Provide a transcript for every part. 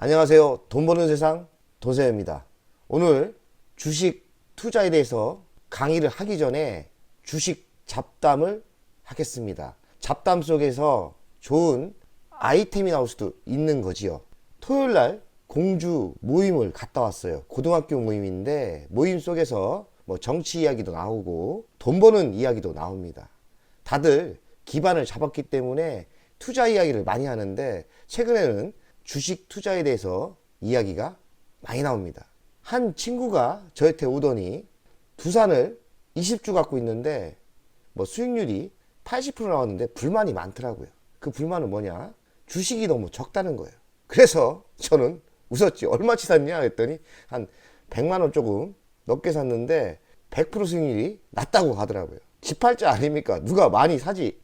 안녕하세요. 돈 버는 세상 도세입니다. 오늘 주식 투자에 대해서 강의를 하기 전에 주식 잡담을 하겠습니다. 잡담 속에서 좋은 아이템이 나올 수도 있는 거지요. 토요일 날 공주 모임을 갔다 왔어요. 고등학교 모임인데 모임 속에서 뭐 정치 이야기도 나오고 돈 버는 이야기도 나옵니다. 다들 기반을 잡았기 때문에 투자 이야기를 많이 하는데 최근에는 주식 투자에 대해서 이야기가 많이 나옵니다. 한 친구가 저한테 오더니 두산을 20주 갖고 있는데 뭐 수익률이 80% 나왔는데 불만이 많더라고요. 그 불만은 뭐냐? 주식이 너무 적다는 거예요. 그래서 저는 웃었지. 얼마치 샀냐? 했더니 한 100만 원 조금 넘게 샀는데 100% 수익률이 낮다고 하더라고요. 집팔자 아닙니까? 누가 많이 사지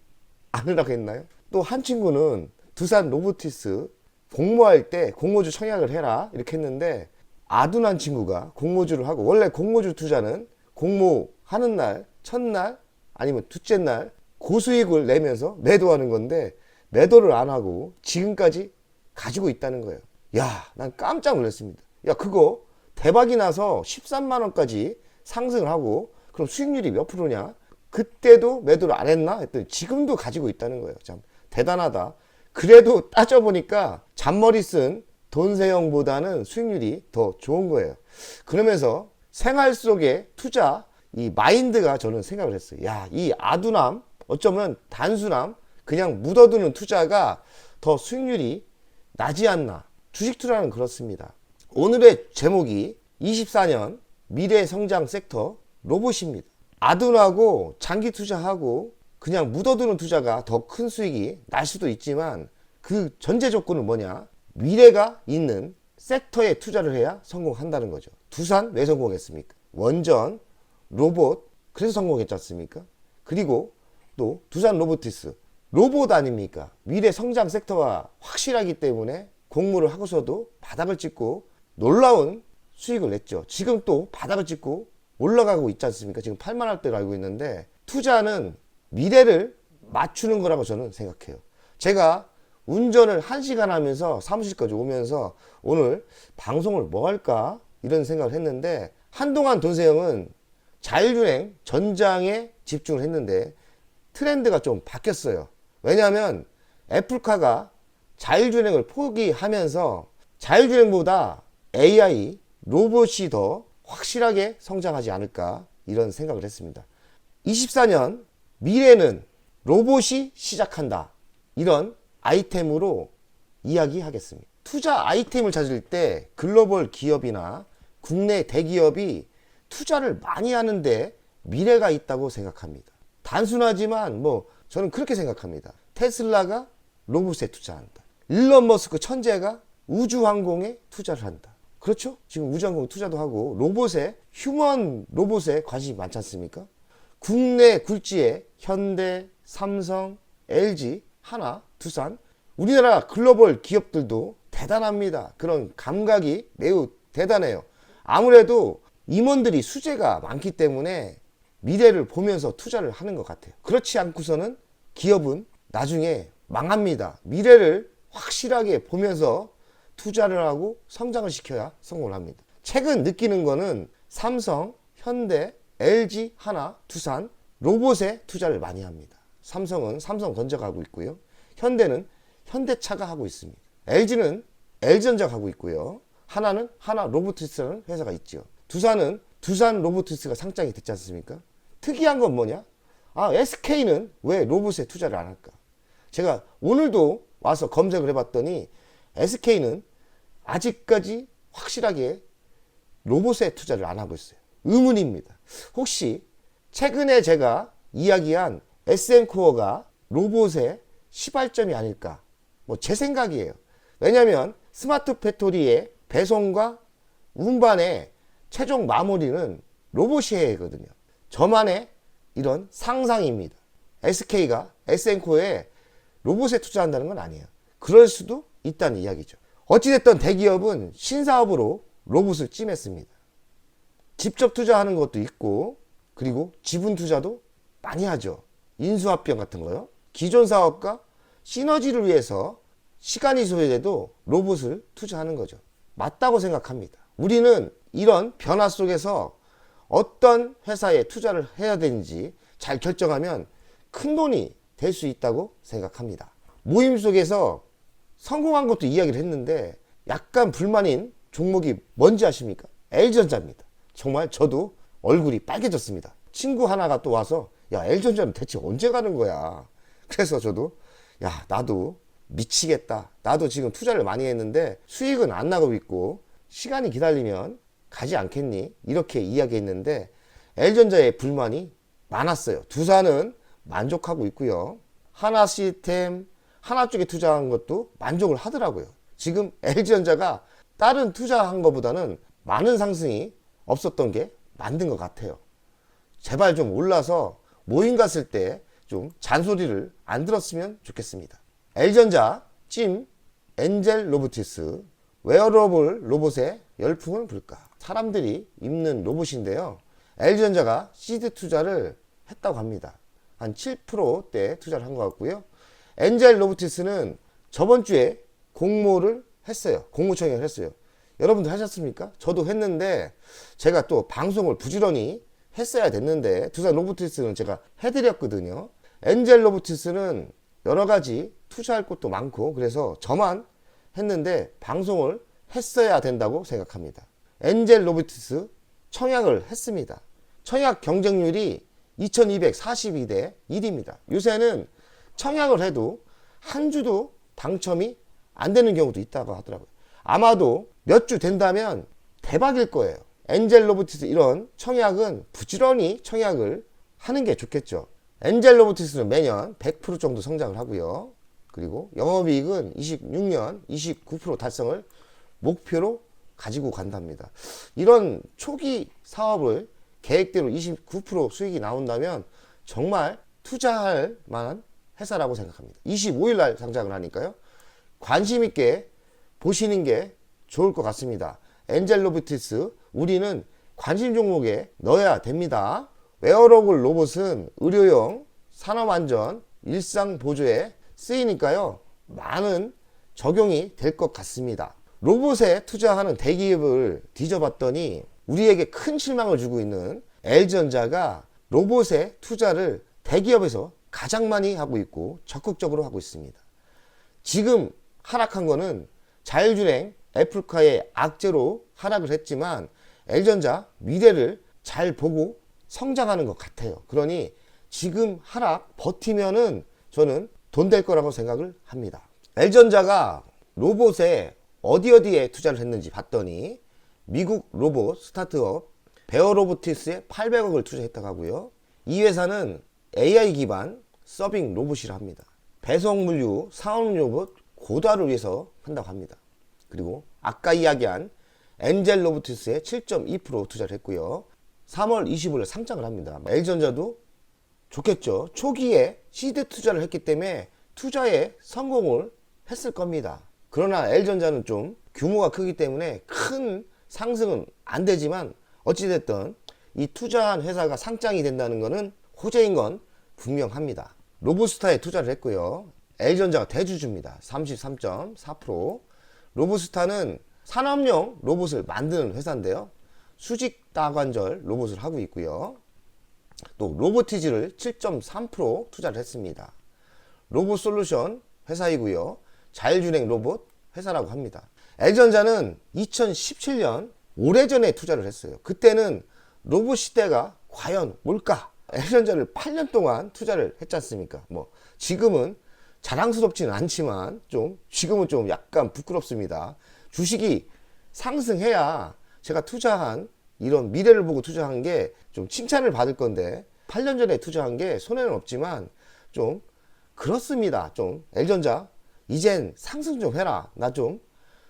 않으라고 했나요? 또 한 친구는 두산 로보티스 공모할 때 공모주 청약을 해라 이렇게 했는데 아둔한 친구가 공모주를 하고 원래 공모주 투자는 공모하는 날, 첫날 아니면 둘째 날 고수익을 내면서 매도하는 건데 매도를 안 하고 지금까지 가지고 있다는 거예요. 야, 난 깜짝 놀랐습니다. 야, 그거 대박이 나서 13만 원까지 상승을 하고 그럼 수익률이 몇 프로냐? 그때도 매도를 안 했나? 했더니 지금도 가지고 있다는 거예요. 참 대단하다. 그래도 따져보니까 잔머리 쓴 돈세형보다는 수익률이 더 좋은 거예요. 그러면서 생활 속의 투자, 이 마인드가 저는 생각을 했어요. 야, 이 아두남, 어쩌면 단순함, 그냥 묻어두는 투자가 더 수익률이 나지 않나. 주식 투자는 그렇습니다. 오늘의 제목이 24년 미래 성장 섹터 로봇입니다. 아둔하고 장기 투자하고 그냥 묻어두는 투자가 더 큰 수익이 날 수도 있지만 그 전제 조건은 뭐냐? 미래가 있는 섹터에 투자를 해야 성공한다는 거죠. 두산 왜 성공했습니까? 원전, 로봇 그래서 성공했지 않습니까? 그리고 또 두산 로보티스 로봇 아닙니까? 미래 성장 섹터가 확실하기 때문에 공모를 하고서도 바닥을 찍고 놀라운 수익을 냈죠. 지금 또 바닥을 찍고 올라가고 있지 않습니까? 지금 8만 원대로 알고 있는데 투자는 미래를 맞추는 거라고 저는 생각해요. 제가 운전을 1시간 하면서 사무실까지 오면서 오늘 방송을 뭐 할까 이런 생각을 했는데 한동안 돈세형은 자율주행 전장에 집중을 했는데 트렌드가 좀 바뀌었어요. 왜냐하면 애플카가 자율주행을 포기하면서 자율주행보다 AI, 로봇이 더 확실하게 성장하지 않을까 이런 생각을 했습니다. 24년 미래는 로봇이 시작한다. 이런 아이템으로 이야기하겠습니다. 투자 아이템을 찾을 때 글로벌 기업이나 국내 대기업이 투자를 많이 하는데 미래가 있다고 생각합니다. 단순하지만 뭐 저는 그렇게 생각합니다. 테슬라가 로봇에 투자한다. 일론 머스크 천재가 우주항공에 투자를 한다. 그렇죠? 지금 우주항공 투자도 하고 로봇에 휴먼 로봇에 관심이 많지 않습니까? 국내 굴지에 현대, 삼성, LG, 하나, 두산 우리나라 글로벌 기업들도 대단합니다. 그런 감각이 매우 대단해요. 아무래도 임원들이 수재가 많기 때문에 미래를 보면서 투자를 하는 것 같아요. 그렇지 않고서는 기업은 나중에 망합니다. 미래를 확실하게 보면서 투자를 하고 성장을 시켜야 성공을 합니다. 최근 느끼는 거는 삼성, 현대, LG, 하나, 두산, 로봇에 투자를 많이 합니다. 삼성은 삼성 건자가 하고 있고요. 현대는 현대차가 하고 있습니다. LG는 LG전자가 하고 있고요. 하나는 하나 로보티스라는 회사가 있죠. 두산은 두산 로보티스가 상장이 됐지 않습니까? 특이한 건 뭐냐? 아, SK는 왜 로봇에 투자를 안 할까? 제가 오늘도 와서 검색을 해봤더니 SK는 아직까지 확실하게 로봇에 투자를 안 하고 있어요. 의문입니다. 혹시 최근에 제가 이야기한 SM코어가 로봇의 시발점이 아닐까? 뭐 제 생각이에요. 왜냐하면 스마트 팩토리의 배송과 운반의 최종 마무리는 로봇이 해야 하거든요. 저만의 이런 상상입니다. SK가 SM코어에 로봇에 투자한다는 건 아니에요. 그럴 수도 있다는 이야기죠. 어찌됐든 대기업은 신사업으로 로봇을 찜했습니다. 직접 투자하는 것도 있고, 그리고 지분 투자도 많이 하죠. 인수합병 같은 거요. 기존 사업과 시너지를 위해서 시간이 소요돼도 로봇을 투자하는 거죠. 맞다고 생각합니다. 우리는 이런 변화 속에서 어떤 회사에 투자를 해야 되는지 잘 결정하면 큰 돈이 될 수 있다고 생각합니다. 모임 속에서 성공한 것도 이야기를 했는데 약간 불만인 종목이 뭔지 아십니까? L전자입니다. 정말 저도 얼굴이 빨개졌습니다. 친구 하나가 또 와서 야 L전자는 대체 언제 가는 거야? 그래서 저도 야 나도 미치겠다. 나도 지금 투자를 많이 했는데 수익은 안 나고 있고 시간이 기다리면 가지 않겠니? 이렇게 이야기했는데 L전자의 불만이 많았어요. 두사는 만족하고 있고요. 하나 시스템, 하나 쪽에 투자한 것도 만족을 하더라고요. 지금 LG전자가 다른 투자한 것보다는 많은 상승이 없었던 게 만든 것 같아요. 제발 좀 올라서 모임 갔을 때 좀 잔소리를 안 들었으면 좋겠습니다. L전자, 찜, 엔젤 로보티스, 웨어러블 로봇의 열풍을 불까? 사람들이 입는 로봇인데요. L전자가 시드 투자를 했다고 합니다. 한 7%대 투자를 한 것 같고요. 엔젤 로보티스는 저번 주에 공모를 했어요. 공모 청약을 했어요. 여러분들 하셨습니까? 저도 했는데 제가 또 방송을 부지런히 했어야 됐는데 두산 로보티스는 제가 해드렸거든요. 엔젤 로보티스는 여러 가지 투자할 것도 많고 그래서 저만 했는데 방송을 했어야 된다고 생각합니다. 엔젤 로보티스 청약을 했습니다. 청약 경쟁률이 2242대 1입니다. 요새는 청약을 해도 한 주도 당첨이 안 되는 경우도 있다고 하더라고요. 아마도 몇 주 된다면 대박일 거예요. 엔젤 로보티스 이런 청약은 부지런히 청약을 하는 게 좋겠죠. 엔젤 로보티스는 매년 100% 정도 성장을 하고요. 그리고 영업이익은 26년 29% 달성을 목표로 가지고 간답니다. 이런 초기 사업을 계획대로 29% 수익이 나온다면 정말 투자할 만한 회사라고 생각합니다. 25일 날 상장을 하니까요. 관심 있게 보시는 게 좋을 것 같습니다. 엔젤 로보티스 우리는 관심 종목에 넣어야 됩니다. 웨어러블 로봇은 의료용, 산업안전, 일상 보조에 쓰이니까요. 많은 적용이 될 것 같습니다. 로봇에 투자하는 대기업을 뒤져봤더니 우리에게 큰 실망을 주고 있는 L전자가 로봇에 투자를 대기업에서 가장 많이 하고 있고 적극적으로 하고 있습니다. 지금 하락한 거는 자율주행 애플카의 악재로 하락을 했지만 L전자 미래를 잘 보고 성장하는 것 같아요. 그러니 지금 하락 버티면은 저는 돈 될 거라고 생각을 합니다. L전자가 로봇에 어디 어디에 투자를 했는지 봤더니 미국 로봇 스타트업 베어 로보티스에 800억을 투자했다고 하고요. 이 회사는 AI 기반 서빙 로봇이라 합니다. 배송 물류, 사업 로봇 고도화를 위해서 한다고 합니다. 그리고 아까 이야기한 엔젤 로보티스에 7.2% 투자를 했고요. 3월 25일 상장을 합니다. L전자도 좋겠죠. 초기에 시드 투자를 했기 때문에 투자에 성공을 했을 겁니다. 그러나 L전자는 좀 규모가 크기 때문에 큰 상승은 안 되지만 어찌됐든 이 투자한 회사가 상장이 된다는 것은 호재인 건 분명합니다. 로보스타에 투자를 했고요. L전자가 대주주입니다. 33.4%. 로보스타는 산업용 로봇을 만드는 회사인데요. 수직 다관절 로봇을 하고 있고요. 또 로보티즈를 7.3% 투자를 했습니다. 로봇 솔루션 회사이고요. 자율주행 로봇 회사라고 합니다. L전자는 2017년 오래전에 투자를 했어요. 그때는 로봇 시대가 과연 뭘까? L전자를 8년 동안 투자를 했지 않습니까? 뭐 지금은 자랑스럽지는 않지만 좀 지금은 좀 약간 부끄럽습니다. 주식이 상승해야 제가 투자한 이런 미래를 보고 투자한 게 좀 칭찬을 받을 건데 8년 전에 투자한 게 손해는 없지만 좀 그렇습니다. 좀 L전자 이젠 상승 좀 해라. 나 좀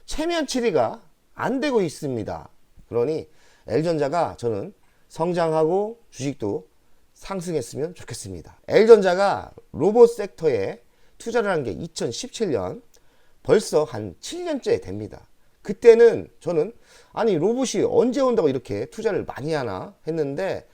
체면 처리가 안 되고 있습니다. 그러니 L전자가 저는 성장하고 주식도 상승했으면 좋겠습니다. L전자가 로봇 섹터에 투자를 한 게 2017년 벌써 한 7년째 됩니다. 그때는 저는 아니 로봇이 언제 온다고 이렇게 투자를 많이 하나 했는데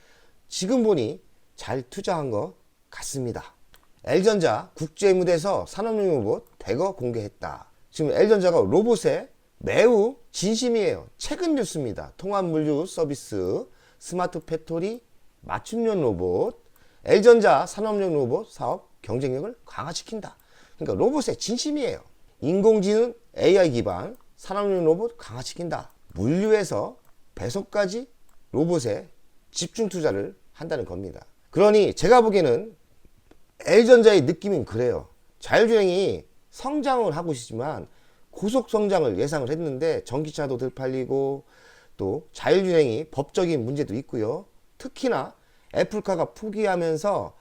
지금 보니 잘 투자한 것 같습니다. L전자 국제 무대에서 산업용 로봇 대거 공개했다. 지금 L전자가 로봇에 매우 진심이에요. 최근 뉴스입니다. 통합 물류 서비스, 스마트 팩토리, 맞춤형 로봇, L전자 산업용 로봇 사업 경쟁력을 강화시킨다. 그러니까 로봇의 진심이에요. 인공지능 AI 기반 산업용 로봇 강화시킨다. 물류에서 배송까지 로봇에 집중 투자를 한다는 겁니다. 그러니 제가 보기에는 L전자의 느낌은 그래요. 자율주행이 성장을 하고 있지만 고속 성장을 예상을 했는데 전기차도 덜 팔리고 또 자율주행이 법적인 문제도 있고요. 특히나 애플카가 포기하면서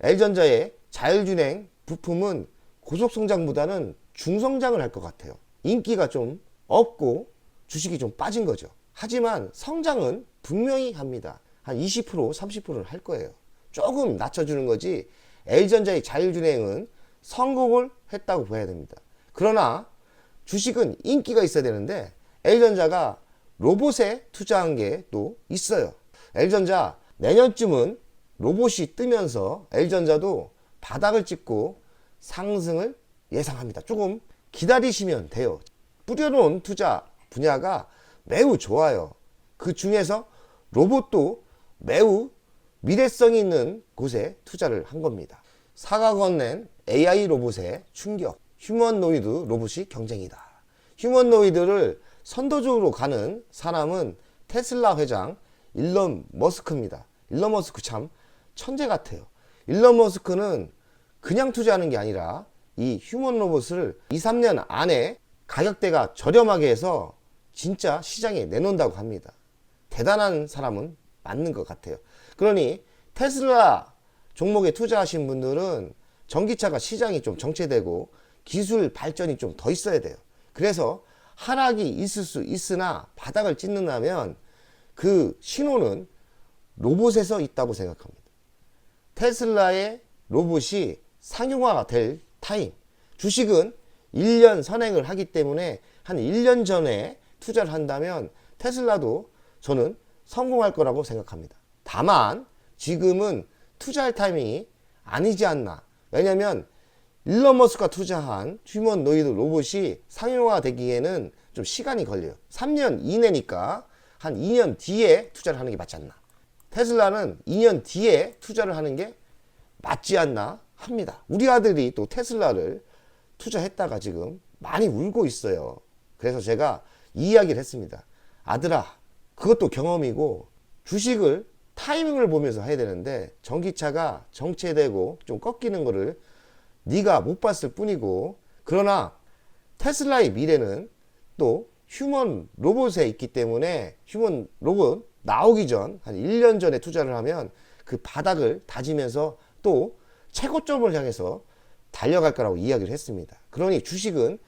L전자의 자율주행 부품은 고속 성장보다는 중성장을 할 것 같아요. 인기가 좀 없고 주식이 좀 빠진 거죠. 하지만 성장은 분명히 합니다. 한 20% 30%를 할 거예요. 조금 낮춰주는 거지 L전자의 자율주행은 성공을 했다고 봐야 됩니다. 그러나 주식은 인기가 있어야 되는데 L전자가 로봇에 투자한 게 또 있어요. L전자 내년쯤은 로봇이 뜨면서 L전자도 바닥을 찍고 상승을 예상합니다. 조금 기다리시면 돼요. 뿌려놓은 투자 분야가 매우 좋아요. 그 중에서 로봇도 매우 미래성이 있는 곳에 투자를 한 겁니다. 사가 건넨 AI 로봇의 충격, 휴머노이드 로봇이 경쟁이다. 휴머노이드를 선도적으로 가는 사람은 테슬라 회장 일론 머스크입니다. 일론 머스크 참 천재 같아요. 일론 머스크는 그냥 투자하는 게 아니라 이 휴먼 로봇을 2, 3년 안에 가격대가 저렴하게 해서 진짜 시장에 내놓는다고 합니다. 대단한 사람은 맞는 것 같아요. 그러니 테슬라 종목에 투자하신 분들은 전기차가 시장이 좀 정체되고 기술 발전이 좀 더 있어야 돼요. 그래서 하락이 있을 수 있으나 바닥을 찍는다면 그 신호는 로봇에서 있다고 생각합니다. 테슬라의 로봇이 상용화가 될 타임. 주식은 1년 선행을 하기 때문에 한 1년 전에 투자를 한다면 테슬라도 저는 성공할 거라고 생각합니다. 다만 지금은 투자할 타이밍이 아니지 않나. 왜냐면 일론 머스크가 투자한 휴먼 노이드 로봇이 상용화 되기에는 좀 시간이 걸려요. 3년 이내니까 한 2년 뒤에 투자를 하는 게 맞지 않나. 테슬라는 2년 뒤에 투자를 하는 게 맞지 않나 합니다. 우리 아들이 또 테슬라를 투자했다가 지금 많이 울고 있어요. 그래서 제가 이 이야기를 했습니다. 아들아, 그것도 경험이고 주식을 타이밍을 보면서 해야 되는데 전기차가 정체되고 좀 꺾이는 거를 네가 못 봤을 뿐이고 그러나 테슬라의 미래는 또 휴먼 로봇에 있기 때문에 휴먼 로봇 나오기 전 한 1년 전에 투자를 하면 그 바닥을 다지면서 또 최고점을 향해서 달려갈 거라고 이야기를 했습니다. 그러니 주식은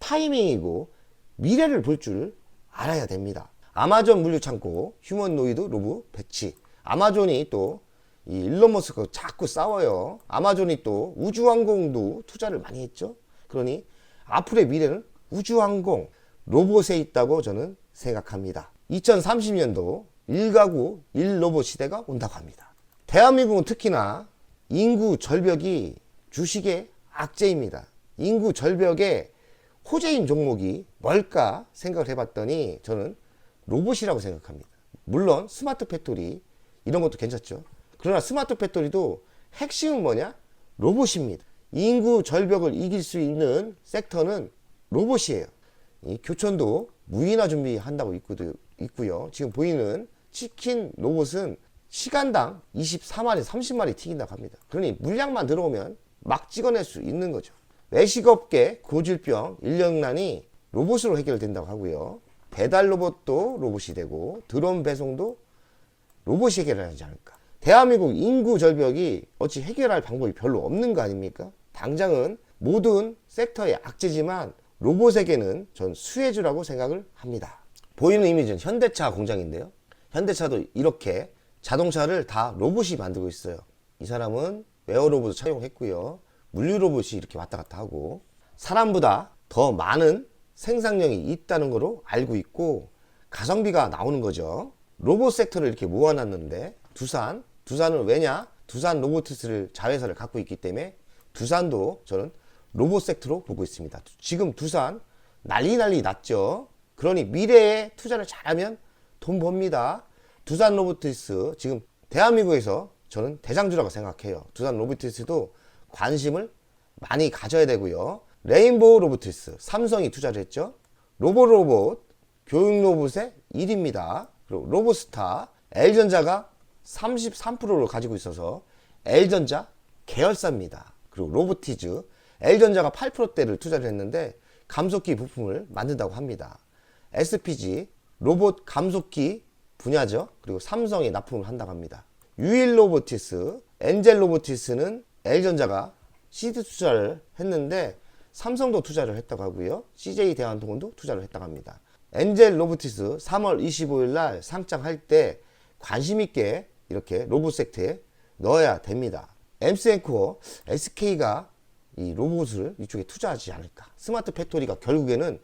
타이밍이고 미래를 볼 줄 알아야 됩니다. 아마존 물류 창고 휴먼노이드 로봇 배치. 아마존이 또 이 일론 머스크 자꾸 싸워요. 아마존이 또 우주항공도 투자를 많이 했죠. 그러니 앞으로의 미래는 우주항공 로봇에 있다고 저는 생각합니다. 2030년도 1가구 1로봇 시대가 온다고 합니다. 대한민국은 특히나 인구 절벽이 주식의 악재입니다. 인구 절벽의 호재인 종목이 뭘까 생각을 해봤더니 저는 로봇이라고 생각합니다. 물론 스마트 팩토리 이런 것도 괜찮죠. 그러나 스마트 팩토리도 핵심은 뭐냐? 로봇입니다. 인구 절벽을 이길 수 있는 섹터는 로봇이에요. 이 교촌도 무인화 준비한다고 있고요. 지금 보이는 치킨 로봇은 시간당 24마리, 30마리 튀긴다고 합니다. 그러니 물량만 들어오면 막 찍어낼 수 있는 거죠. 외식업계 고질병 인력난이 로봇으로 해결된다고 하고요. 배달 로봇도 로봇이 되고 드론 배송도 로봇이 해결하지 않을까. 대한민국 인구 절벽이 어찌 해결할 방법이 별로 없는 거 아닙니까? 당장은 모든 섹터의 악재지만 로봇에게는 전 수혜주라고 생각을 합니다. 보이는 이미지는 현대차 공장인데요. 현대차도 이렇게 자동차를 다 로봇이 만들고 있어요. 이 사람은 웨어 로봇을 차용했고요. 물류 로봇이 이렇게 왔다 갔다 하고 사람보다 더 많은 생산량이 있다는 거로 알고 있고 가성비가 나오는 거죠. 로봇 섹터를 이렇게 모아놨는데 두산, 두산은 왜냐? 두산 로보티스를 자회사를 갖고 있기 때문에 두산도 저는 로봇 섹터로 보고 있습니다. 지금 두산 난리 난리 났죠. 그러니 미래에 투자를 잘하면 돈 법니다. 두산 로보티스 지금 대한민국에서 저는 대장주라고 생각해요. 두산 로보티스도 관심을 많이 가져야 되고요. 레인보우 로보티스 삼성이 투자를 했죠. 로보 로봇 교육 로봇의 1위입니다. 그리고 로보스타 L전자가 33%를 가지고 있어서 L전자 계열사입니다. 그리고 로보티즈 L전자가 8%대를 투자를 했는데 감속기 부품을 만든다고 합니다. SPG 로봇 감속기 분야죠. 그리고 삼성이 납품을 한다고 합니다. 유일 로보티스, 엔젤 로보티스는 L전자가 시드 투자를 했는데 삼성도 투자를 했다고 하고요. CJ 대한통운도 투자를 했다고 합니다. 엔젤 로보티스 3월 25일 날 상장할 때 관심 있게 이렇게 로봇 섹터에 넣어야 됩니다. 엠스앤코어 SK가 이 로봇을 이쪽에 투자하지 않을까. 스마트 팩토리가 결국에는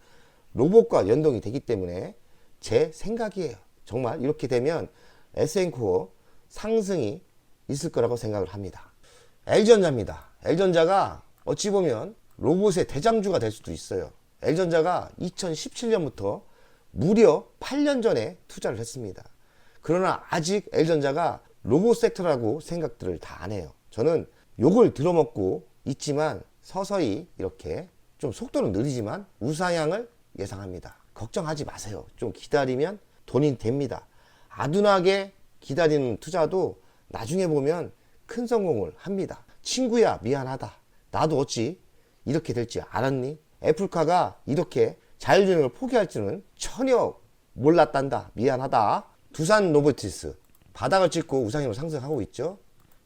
로봇과 연동이 되기 때문에 제 생각이에요. 정말 이렇게 되면 SN코어 상승이 있을 거라고 생각을 합니다. L전자입니다. L전자가 어찌 보면 로봇의 대장주가 될 수도 있어요. L전자가 2017년부터 무려 8년 전에 투자를 했습니다. 그러나 아직 L전자가 로봇 섹터라고 생각들을 다 안 해요. 저는 욕을 들어먹고 있지만 서서히 이렇게 좀 속도는 느리지만 우상향을 예상합니다. 걱정하지 마세요. 좀 기다리면 돈이 됩니다. 아둔하게 기다리는 투자도 나중에 보면 큰 성공을 합니다. 친구야, 미안하다. 나도 어찌 이렇게 될지 알았니? 애플카가 이렇게 자율주행을 포기할 줄은 전혀 몰랐단다. 미안하다. 두산 로보티스 바닥을 찍고 우상향으로 상승하고 있죠.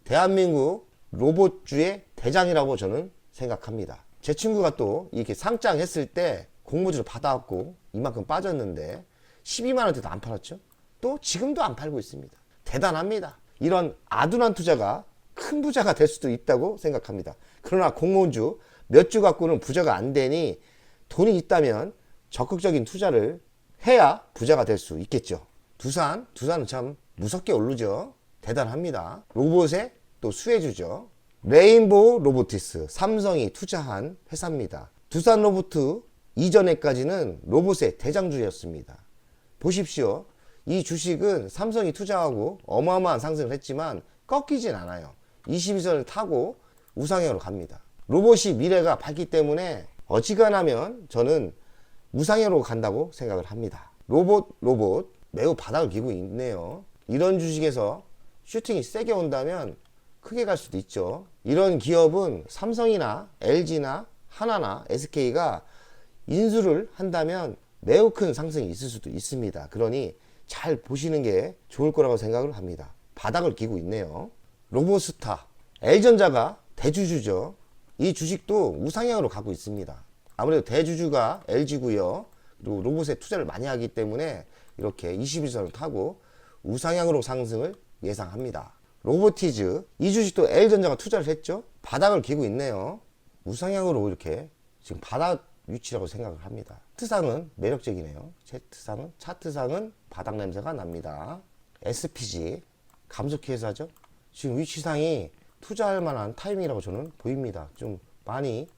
대한민국 로봇주의 대장이라고 저는 생각합니다. 제 친구가 또 이렇게 상장했을 때 공모주를 받아왔고 이만큼 빠졌는데 12만 원대도 안 팔았죠. 또 지금도 안 팔고 있습니다. 대단합니다. 이런 아둔한 투자가 큰 부자가 될 수도 있다고 생각합니다. 그러나 공모주 몇 주 갖고는 부자가 안 되니 돈이 있다면 적극적인 투자를 해야 부자가 될 수 있겠죠. 두산, 두산은 참 무섭게 오르죠. 대단합니다. 로봇의 또 수혜주죠. 레인보우 로보티스, 삼성이 투자한 회사입니다. 두산 로보트 이전에까지는 로봇의 대장주였습니다. 보십시오. 이 주식은 삼성이 투자하고 어마어마한 상승을 했지만 꺾이진 않아요. 22선을 타고 우상향으로 갑니다. 로봇이 미래가 밝기 때문에 어지간하면 저는 우상향으로 간다고 생각을 합니다. 로봇, 로봇 매우 바닥을 기고 있네요. 이런 주식에서 슈팅이 세게 온다면 크게 갈 수도 있죠. 이런 기업은 삼성이나 LG나 하나나 SK가 인수를 한다면 매우 큰 상승이 있을 수도 있습니다. 그러니 잘 보시는 게 좋을 거라고 생각을 합니다. 바닥을 기고 있네요. 로보스타, L전자가 대주주죠. 이 주식도 우상향으로 가고 있습니다. 아무래도 대주주가 LG고요. 그리고 로봇에 투자를 많이 하기 때문에 이렇게 21선을 타고 우상향으로 상승을 예상합니다. 로보티즈, 이 주식도 L전자가 투자를 했죠. 바닥을 기고 있네요. 우상향으로 이렇게 지금 바닥 위치라고 생각을 합니다. 차트상은 매력적이네요. 차트상은 차트상은 바닥 냄새가 납니다. SPG 감속기 회사죠. 지금 위치상이 투자할 만한 타이밍이라고 저는 보입니다. 좀 많이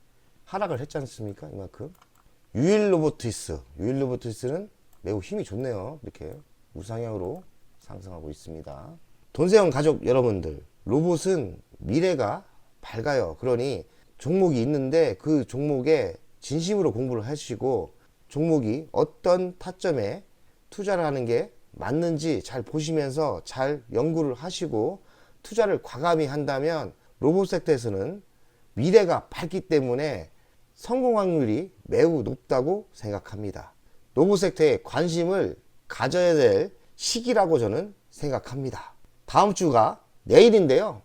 하락을 했지 않습니까? 이만큼. 유일 로보티스, 유일 로보티스는 매우 힘이 좋네요. 이렇게 우상향으로 상승하고 있습니다. 돈세원 가족 여러분들, 로봇은 미래가 밝아요. 그러니 종목이 있는데 그 종목에 진심으로 공부를 하시고 종목이 어떤 타점에 투자를 하는 게 맞는지 잘 보시면서 잘 연구를 하시고 투자를 과감히 한다면 로봇 섹터에서는 미래가 밝기 때문에 성공 확률이 매우 높다고 생각합니다. 로봇 섹터에 관심을 가져야 될 시기라고 저는 생각합니다. 다음 주가 내일인데요.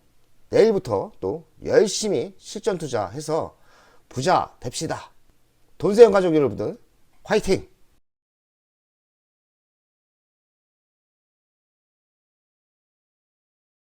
내일부터 또 열심히 실전 투자해서 부자 됩시다. 돈세형 가족 여러분들 화이팅!